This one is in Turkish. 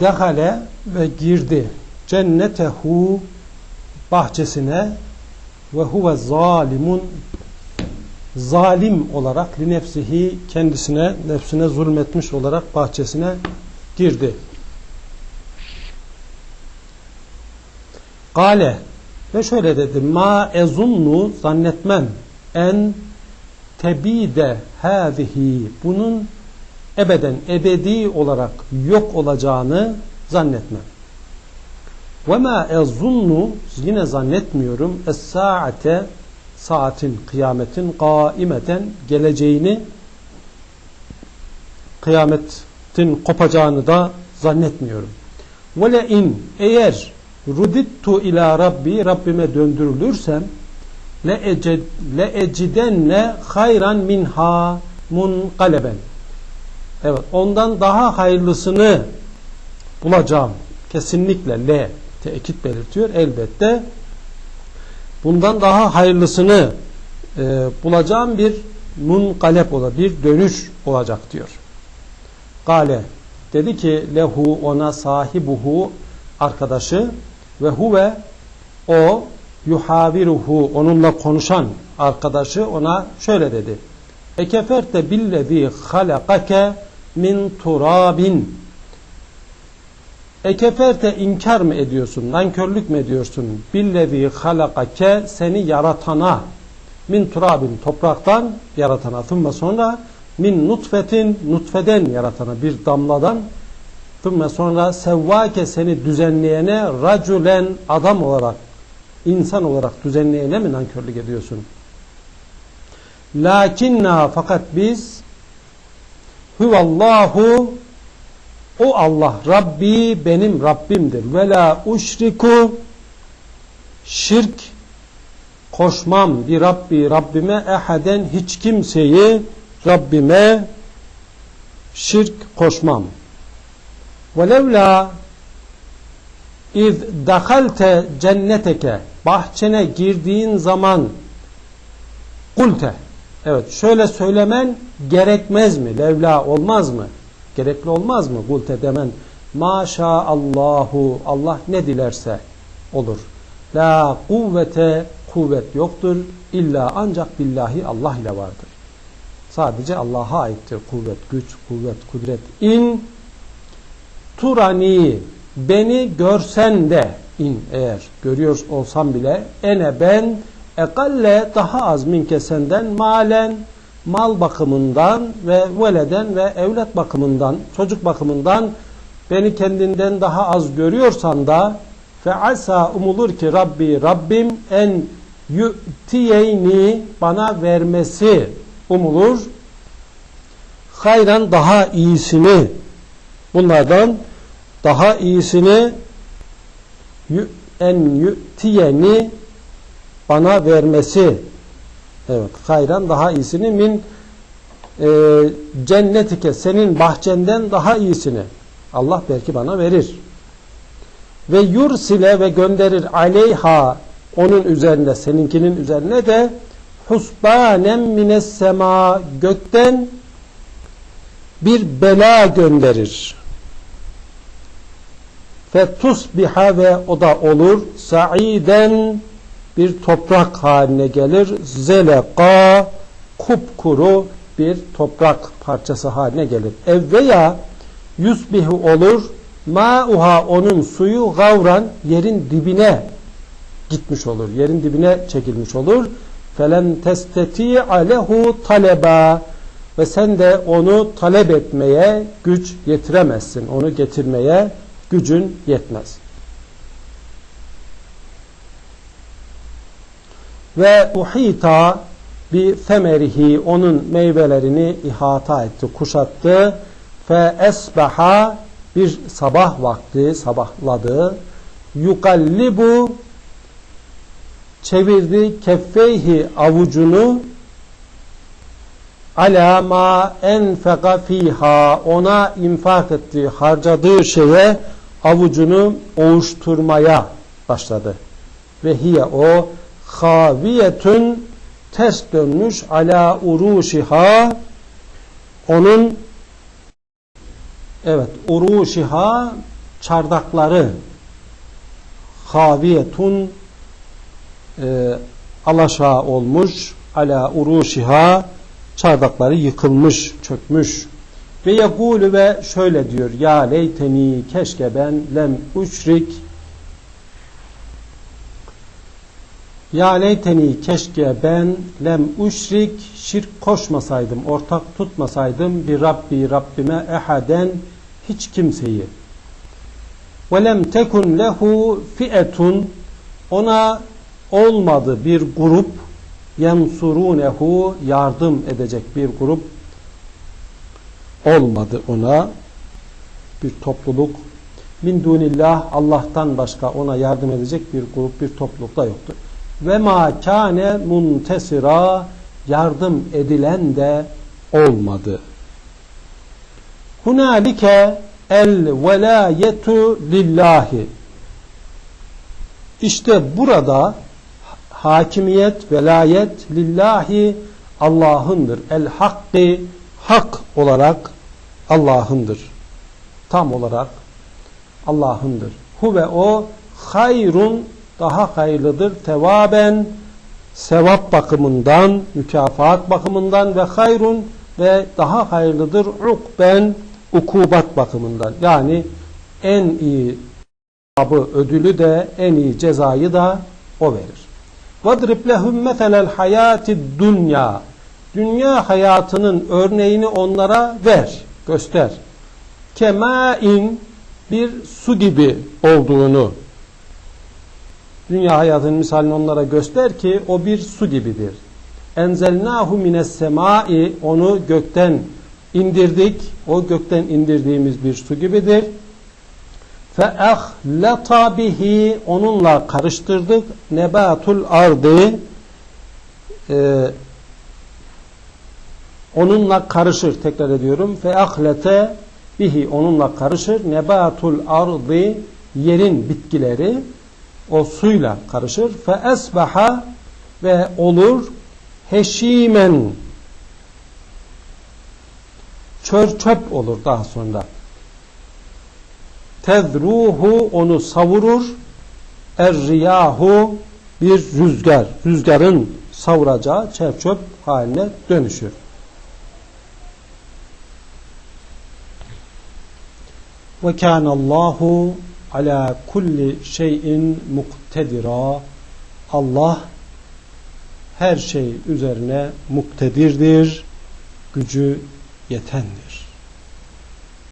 ve dehale ve girdi cennetehu bahçesine ve huve zalimun zalim olarak li nefsihi kendisine nefsine zulmetmiş olarak bahçesine girdi. Kale ve şöyle dedi ma ezunnu zannetmem en tebide hâzihi bunun ebeden ebedi olarak yok olacağını zannetmem. Ve ma ezunnu yine zannetmiyorum es-saate saatin kıyametin kaimeten geleceğini kıyametin kopacağını da zannetmiyorum. Ve le in eğer rudittu ila rabbi Rabbime döndürülürsem le eced le ecidenne hayran minha munqaleben. Evet, ondan daha hayırlısını bulacağım. Kesinlikle le tekit belirtiyor. Elbette bundan daha hayırlısını e, bulacağım bir munkalep ola, bir dönüş olacak diyor. Gale dedi ki lehu ona sahibuhu arkadaşı ve huve o yuhaviruhu onunla konuşan arkadaşı ona şöyle dedi. Ekeferte billezi halakake min turabin Ekeferte inkar mı ediyorsun? Nankörlük mü ediyorsun? Billezi halakake seni yaratana min turabin topraktan yaratana thumma sonra min nutfetin nutfeden yaratana bir damladan thumma sonra sevvake seni düzenleyene raculen adam olarak insan olarak düzenleyene mi nankörlük ediyorsun? Lakinna fakat biz huvallahu o Allah Rabbi benim Rabbimdir. Ve la uşriku şirk koşmam bir Rabbi Rabbime ehaden hiç kimseyi Rabbime şirk koşmam. Velevla iz dakalte cenneteke bahçene girdiğin zaman kulte evet şöyle söylemen gerekmez mi? Levla olmaz mı? Gerekli olmaz mı? Kulte demen maşaallahu Allah ne dilerse olur. La kuvvete kuvvet yoktur. İlla ancak billahi Allah ile vardır. Sadece Allah'a aittir kuvvet, güç, kuvvet, kudret. İn turani beni görsen de in eğer görüyor olsam bile ene ben ekalle daha az minke senden malen mal bakımından ve veleden ve evlat bakımından çocuk bakımından beni kendinden daha az görüyorsan da fe asa umulur ki Rabbi Rabbim en yu'tiyeyni bana vermesi umulur. Hayran daha iyisini bunlardan daha iyisini en yu'tiyeni bana vermesi. Evet hayran daha iyisini min e, cennetike senin bahçenden daha iyisini. Allah belki bana verir. Ve yursile ve gönderir aleyha onun üzerinde seninkinin üzerine de husbanem mines sema gökten bir bela gönderir. Fetusbiha ve o da olur saiden bir toprak haline gelir. Zeleka kupkuru bir toprak parçası haline gelir. Ev veya yusbihu olur mauha onun suyu gavran yerin dibine gitmiş olur yerin dibine çekilmiş olur. Felen testeti alehu taleba. Ve sen de onu talep etmeye güç yetiremezsin onu getirmeye gücün yetmez. Ve uhita bir femerihi onun meyvelerini ihata etti, kuşattı. Fe esbaha bir sabah vakti sabahladı. Yukallibu çevirdi keffeyhi avucunu ala ma enfeka fiha ona infak ettiği harcadığı şeye avucunu ovuşturmaya başladı. Ve hiye o haviyetün ters dönmüş ala uruşiha onun evet uruşiha çardakları haviyetun e, alaşağı olmuş ala uruşiha çardakları yıkılmış, çökmüş. Ve yekulu ve şöyle diyor ya leyteni keşke ben lem üşrik ya leyteni keşke ben lem üşrik şirk koşmasaydım, ortak tutmasaydım bir Rabbi Rabbime ehaden hiç kimseyi. Ve lem tekun lehu fi'etun ona olmadı bir grup yensurunehu yardım edecek bir grup olmadı ona bir topluluk min dunillah Allah'tan başka ona yardım edecek bir grup bir topluluk da yoktu. Ve ma kâne muntesira yardım edilen de olmadı. Hunalike el velayetu lillahi işte burada hakimiyet, velayet lillahi Allah'ındır. El hakkı hak olarak Allah'ındır. Tam olarak Allah'ındır. Hu ve o hayrun daha hayırlıdır. Tevaben sevap bakımından, mükafat bakımından ve hayrun ve daha hayırlıdır. Ukben ukubat bakımından. Yani en iyi ödülü de en iyi cezayı da o verir. وَضْرِبْ لَهُمْ مَثَلَ الْحَيَاتِ dünya Dünya hayatının örneğini onlara ver, göster. Kemain bir su gibi olduğunu dünya hayatının misalini onlara göster ki o bir su gibidir. Enzelnahu mines semai onu gökten indirdik. O gökten indirdiğimiz bir su gibidir. Fe ahlata bihi onunla karıştırdık. Nebatul ardı e, onunla karışır. Tekrar ediyorum. Fe ahlete bihi onunla karışır. Nebatul ardı yerin bitkileri o suyla karışır. Fe esbaha ve olur heşimen çör çöp olur daha sonra tezruhu onu savurur erriyahu bir rüzgar rüzgarın savuracağı çerçöp haline dönüşür. Ve kânallâhu ala kulli şeyin muktedira Allah her şey üzerine muktedirdir, gücü yetendir.